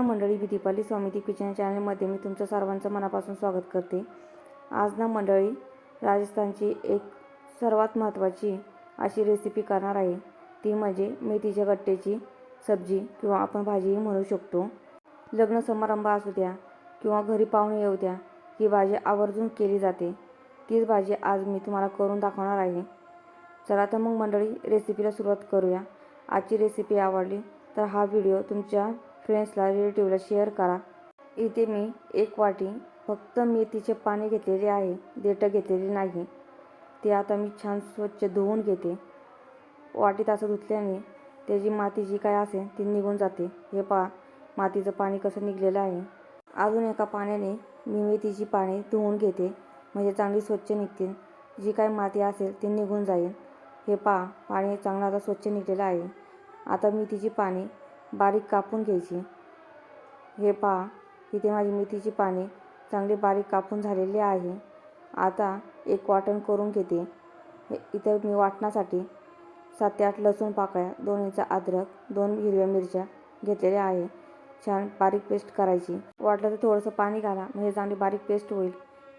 नमस्कार मंडळी मी दीपाली स्वामी किचन चॅनलमध्ये मी तुमच्या सर्वांचं मनापासून स्वागत करते. आज ना मंडळी राजस्थानची एक सर्वात महत्त्वाची अशी रेसिपी करणार आहे. ती म्हणजे मेथीच्या गट्ट्याची सब्जी किंवा आपण भाजीही म्हणू शकतो. लग्न समारंभ असू द्या किंवा घरी पाहुणे येऊ द्या ही भाजी आवर्जून केली जाते. तीच भाजी आज मी तुम्हाला करून दाखवणार आहे. चला तर मग मंडळी रेसिपीला सुरुवात करूया. आजची रेसिपी आवडली तर हा व्हिडिओ तुमच्या फ्रेंड्सला रिलेटिव्हला शेअर करा. इथे मी एक वाटी फक्त मेथीचे पाणी घेतलेले आहे. देठं घेतलेली नाही. ते आता मी छान स्वच्छ धुवून घेते. वाटीत असं धुतल्याने त्याची माती जी काय असेल ती निघून जाते. हे पहा मातीचं पाणी कसं निघलेलं आहे. अजून एका पाण्याने मी मेथीची पाणी धुवून घेते. म्हणजे चांगली स्वच्छ निघतील जी काय माती असेल ती निघून जाईल. हे पहा पाणी चांगलं आता स्वच्छ निघलेलं आहे. आता मेथीची पाणी बारीक कापून घ्यायची. हे पहा इथे माझी मेथीची पाने चांगली बारीक कापून झालेली आहे. आता एक वाटण करून घेते. हे इथं मी वाटण्यासाठी सात ते आठ लसूण पाकळ्या दोन इंच अद्रक दोन हिरव्या मिरच्या घेतलेल्या आहे. छान बारीक पेस्ट करायची. वाटलं तर थोडंसं पाणी घाला म्हणजे चांगली बारीक पेस्ट होईल.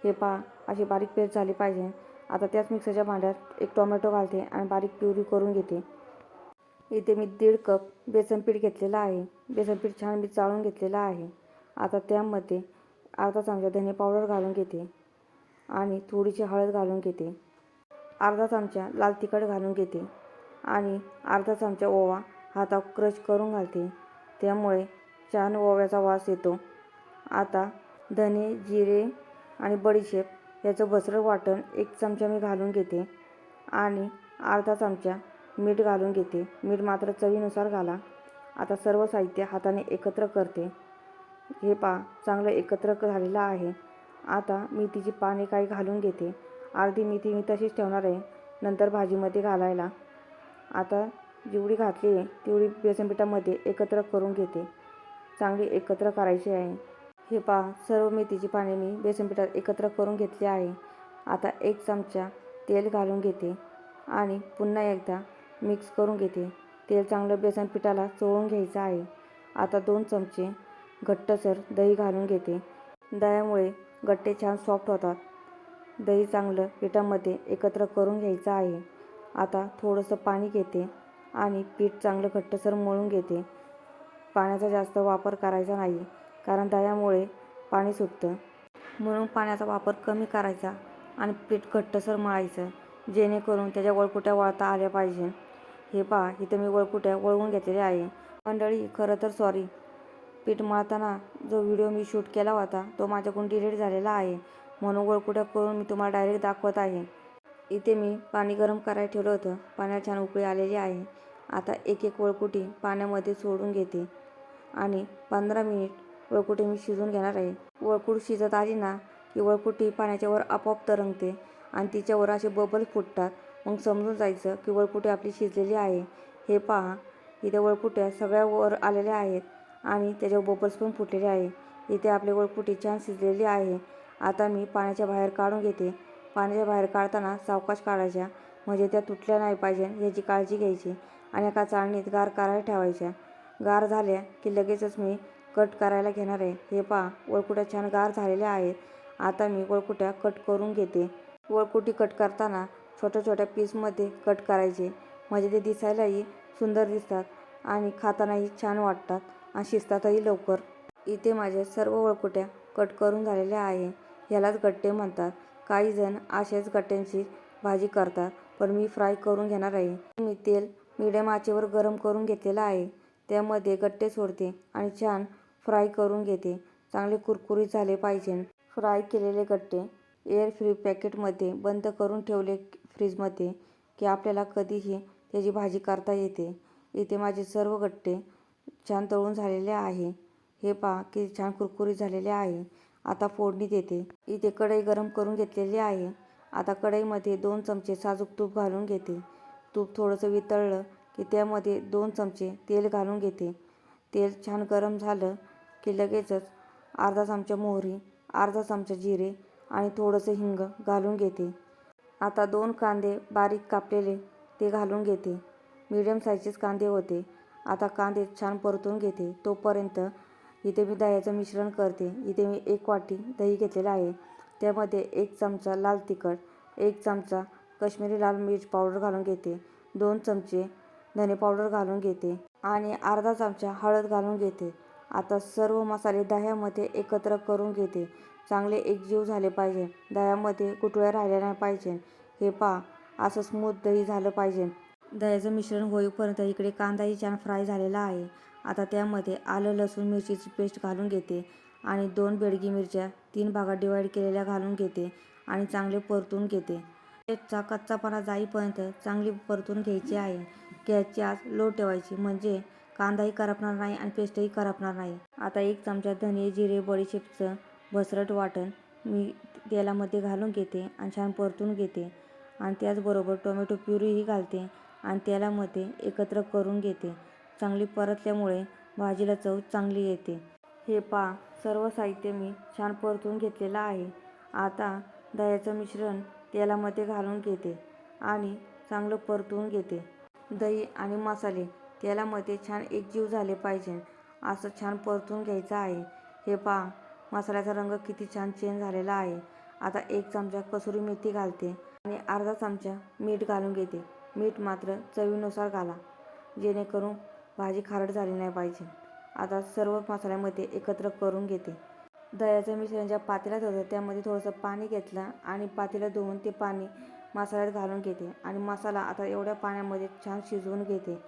हे पहा अशी बारीक पेस्ट झाली पाहिजे. आता त्याच मिक्सरच्या भांड्यात एक टोमॅटो घालते आणि बारीक प्युरी करून घेते. इथे मी दीड कप बेसनपीठ घेतलेलं आहे. बेसनपीठ छान मी चाळून घेतलेलं आहे. आता त्यामध्ये अर्धा चमचा धने पावडर घालून घेते आणि थोडीशी हळद घालून घेते. अर्धा चमचा लाल तिखट घालून घेते आणि अर्धा चमचा ओवा हातावर क्रश करून घालते. त्यामुळे छान ओव्याचा वास येतो. आता धने जिरे आणि बडीशेप याचं बसरं वाटण एक चमचा मी घालून घेते आणि अर्धा चमचा मीठ घालून घेते. मीठ मात्र चवीनुसार घाला. आता सर्व साहित्य हाताने एकत्र करते. हे पा चांगलं एकत्र झालेलं आहे. आता मेथीची पाने काही घालून घेते. अर्धी मेथी मी तशीच ठेवणार आहे. नंतर भाजीमध्ये घालायला. आता जेवढी घातली आहे तेवढी बेसनपिठामध्ये एकत्र करून घेते. चांगली एकत्र करायची आहे. हे पहा सर्व मेथीची पाने मी बेसनपिठात एकत्र करून घेतली आहे. आता एक चमचा तेल घालून घेते. आणि पुन्हा एकदा मिक्स करून घेते. तेल चांगलं बेसन पिठाला चोळून घ्यायचं आहे. आता दोन चमचे घट्टसर दही घालून घेते. दह्यामुळे गट्टे छान सॉफ्ट होतात. दही चांगलं पिठामध्ये एकत्र करून घ्यायचं आहे. आता थोडंसं पाणी घेते आणि पीठ चांगलं घट्टसर मळून घेते. पाण्याचा जास्त वापर करायचा नाही कारण दह्यामुळे पाणी सुटतं. म्हणून पाण्याचा वापर कमी करायचा आणि पीठ घट्टसर मळायचं जेणेकरून त्याच्या वळकुट्या वळता आल्या पाहिजे. हे पहा इथं मी वळकुट्या वळवून घेतलेल्या आहे. मंडळी खरं तर सॉरी पीठ मळताना जो व्हिडिओ मी शूट केला होता तो माझ्याकडून डिलीट झालेला आहे. म्हणून वळकुट्या करून मी तुम्हाला डायरेक्ट दाखवत आहे. इथे मी पाणी गरम करायला ठेवलं होतं. पाण्याला छान उकळी आलेली आहे. आता एक एक वळकुटी पाण्यामध्ये सोडून घेते. आणि पंधरा मिनिट वळकुटी मी शिजून घेणार आहे. वळकुट शिजत आली ना की वळकुटी पाण्याच्यावर आपोआप तरंगते आणि तिच्यावर असे बबल फुटतात. मग समजून जायचं की वळकुटे आपली शिजलेली आहे. हे पहा इथे वळकुट्या सगळ्या वर आलेल्या आहेत आणि त्याच्यावर बबल्स पण फुटलेले आहे. इथे आपली वळकुटी छान शिजलेली आहे. आता मी पाण्याच्या बाहेर काढून घेते. पाण्याच्या बाहेर काढताना सावकाश काढायच्या. म्हणजे त्या तुटल्या नाही पाहिजे याची काळजी घ्यायची आणि एका चाळणीत गार करायला ठेवायच्या. गार झाल्या की लगेचच मी कट करायला घेणार आहे. हे पहा वळकुट्या छान गार झालेल्या आहेत. आता मी वळकुट्या कट करून घेते. वळकुटी कट करताना छोट्या छोट्या पीसमध्ये कट करायचे. म्हणजे ते दिसायलाही सुंदर दिसतात आणि खातानाही छान वाटतात आणि शिजतातही लवकर. इथे माझ्या सर्व वळकुट्या कट करून झालेल्या आहे. ह्यालाच गट्टे म्हणतात. काही जण अशाच गट्ट्यांची भाजी करतात पण मी फ्राय करून घेणार आहे. मी तेल मिडियम आचेवर गरम करून घेतलेलं आहे. त्यामध्ये गट्टे सोडते आणि छान फ्राय करून घेते. चांगले कुरकुरीत झाले पाहिजे. फ्राय केलेले गट्टे एअर फ्री पॅकेटमध्ये बंद करून ठेवले फ्रीजमध्ये की आपल्याला कधीही त्याची भाजी करता येते. इथे माझे सर्व गट्टे छान तळून झालेले आहे. हे पहा की छान कुरकुरीत झालेले आहे. आता फोडणी देते. इथे कढई गरम करून घेतलेली आहे. आता कढईमध्ये दोन चमचे साजूक तूप घालून घेते. तूप थोडंसं वितळलं की त्यामध्ये दोन चमचे तेल घालून घेते. तेल छान गरम झालं की लगेचच अर्धा चमचा मोहरी अर्धा चमचा जिरे आणि थोडंसं हिंग घालून घेते. आता दोन कांदे बारीक कापलेले ते घालून घेते. मिडियम साईजचेच कांदे होते. आता कांदे छान परतून घेते. तोपर्यंत इथे मी दह्याचं मिश्रण करते. इथे मी एक वाटी दही घेतलेलं आहे. त्यामध्ये एक चमचा लाल तिखट एक चमचा कश्मीरी लाल मिर्च पावडर घालून घेते. दोन चमचे धने पावडर घालून घेते. आणि अर्धा चमचा हळद घालून घेते. आता सर्व मसाले दह्यामध्ये एकत्र करून घेते. चांगले एकजीव झाले पाहिजे. दह्यामध्ये कुटळ्या राहिल्या नाही पाहिजे. हे पहा असं स्मूथ दही झालं पाहिजे. दह्याचं मिश्रण होईपर्यंत इकडे कांदाही छान फ्राय झालेला आहे. आता त्यामध्ये आलं लसूण मिरचीची पेस्ट घालून घेते आणि दोन बेडगी मिरच्या तीन भागात डिवाईड केलेल्या घालून घेते आणि चांगले परतून घेते. पेस्टचा कच्चापणा जाईपर्यंत चांगली परतून घ्यायची आहे. गॅसची आज लो ठेवायची. म्हणजे कांदाही करपणार नाही आणि पेस्टही करपणार नाही. आता एक चमचा धने जिरे बडीशेपचं भसरट वाटण मी तेलामध्ये घालून घेते आणि छान परतून घेते. आणि त्याचबरोबर टोमॅटो प्युरीही घालते आणि तेलामध्ये एकत्र करून घेते. चांगली परतल्यामुळे भाजीला चव चांगली येते. हे पहा सर्व साहित्य मी छान परतून घेतलेलं आहे. आता दह्याचं मिश्रण तेलामध्ये घालून घेते आणि चांगलं परतून घेते. दही आणि मसाले तेलामध्ये छान एकजीव झाले पाहिजे. असं छान परतून घ्यायचं आहे. हे पहा मसाल्याचा रंग किती छान चेंज झालेला आहे. आता एक चमचा कसुरी मेथी घालते आणि अर्धा चमचा मीठ घालून घेते. मीठ मात्र चवीनुसार घाला. जेणेकरून भाजी खारट झाली नाही पाहिजे. आता सर्व मसाल्यामध्ये एकत्र करून घेते. दह्याचं मिश्रण ज्या पातेल्यात होतं त्यामध्ये थोडंसं पाणी घेतलं आणि पातेला धुवून ते पाणी मसाल्यात घालून घेते. आणि मसाला आता एवढ्या पाण्यामध्ये छान शिजवून घेते.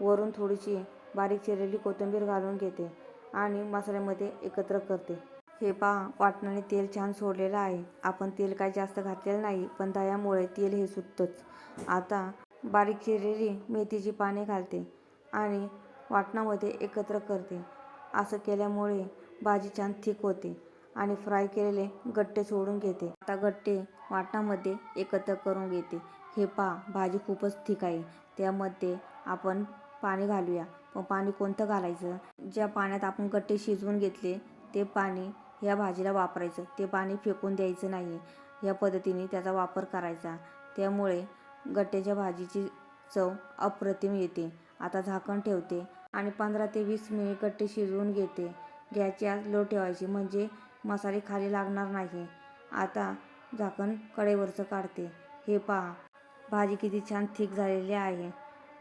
वरून थोडीशी बारीक चिरलेली कोथिंबीर घालून घेते आणि मसाल्यामध्ये एकत्र करते. हे पहा वाटणाने तेल छान सोडलेलं आहे. आपण तेल काही जास्त घातलेलं नाही पण दह्यामुळे तेल हे सुटतंच. आता बारीक चिरलेली मेथीची पाने घालते आणि वाटणामध्ये एकत्र करते. असं केल्यामुळे भाजी छान थिक होते आणि फ्राय केलेले गट्टे सोडून घेते. आता गट्टे वाटणामध्ये एकत्र करून घेते. हे पहा भाजी खूपच थिक आहे. त्यामध्ये आपण पाणी घालूया. पण पाणी कोणतं घालायचं? ज्या पाण्यात आपण गट्टे शिजवून घेतले ते पाणी या भाजीला वापरायचं. ते पाणी फेकून द्यायचं नाही. या पद्धतीने त्याचा वापर करायचा. त्यामुळे गट्ट्याच्या भाजीची चव अप्रतिम येते. आता झाकण ठेवते आणि पंधरा ते वीस मिनिट गट्टे शिजवून घेते. गॅसची आज लो ठेवायची म्हणजे मसाले खाली लागणार नाही. आता झाकण कढईवरचं काढते. हे पहा. भाजी किती छान थिक झालेली आहे.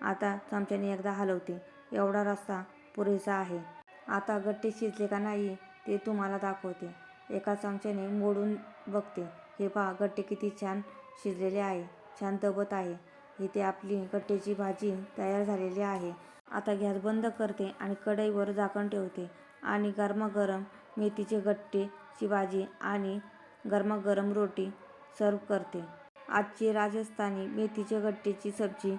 आता चमच्याने एकदा हलवते. एवढा रस्ता पुरेसा आहे. आता गट्टे शिजले का नाही ते तुम्हाला दाखवते. एका चमच्याने मोडून बघते. हे पहा गट्टे किती छान शिजलेले आहे. छान दबत आहे. इथे आपली गट्ट्याची भाजी तयार झालेली आहे. आता गॅस बंद करते आणि कढईवर झाकण ठेवते. आणि गरमागरम मेथीचे गट्टेची भाजी आणि गरमागरम रोटी सर्व करते. आजची राजस्थानी मेथीच्या गट्टेची सब्जी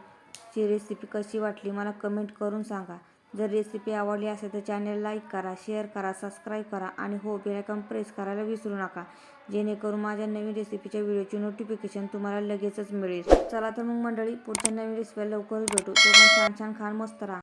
ची रेसिपी कशी वाटली मला कमेंट करून सांगा. जर रेसिपी आवडली असेल तर चॅनल लाईक करा शेअर करा सबस्क्राईब करा आणि हो बेलायकॉन प्रेस करायला विसरू नका. जेणेकरून माझ्या नवीन रेसिपीच्या व्हिडिओची नोटिफिकेशन तुम्हाला लगेचच मिळेल. चला तर मग मंडळी पुढच्या नवीन रेसिपीला लवकरच भेटू. तो पण छान छान खान मस्त राहा.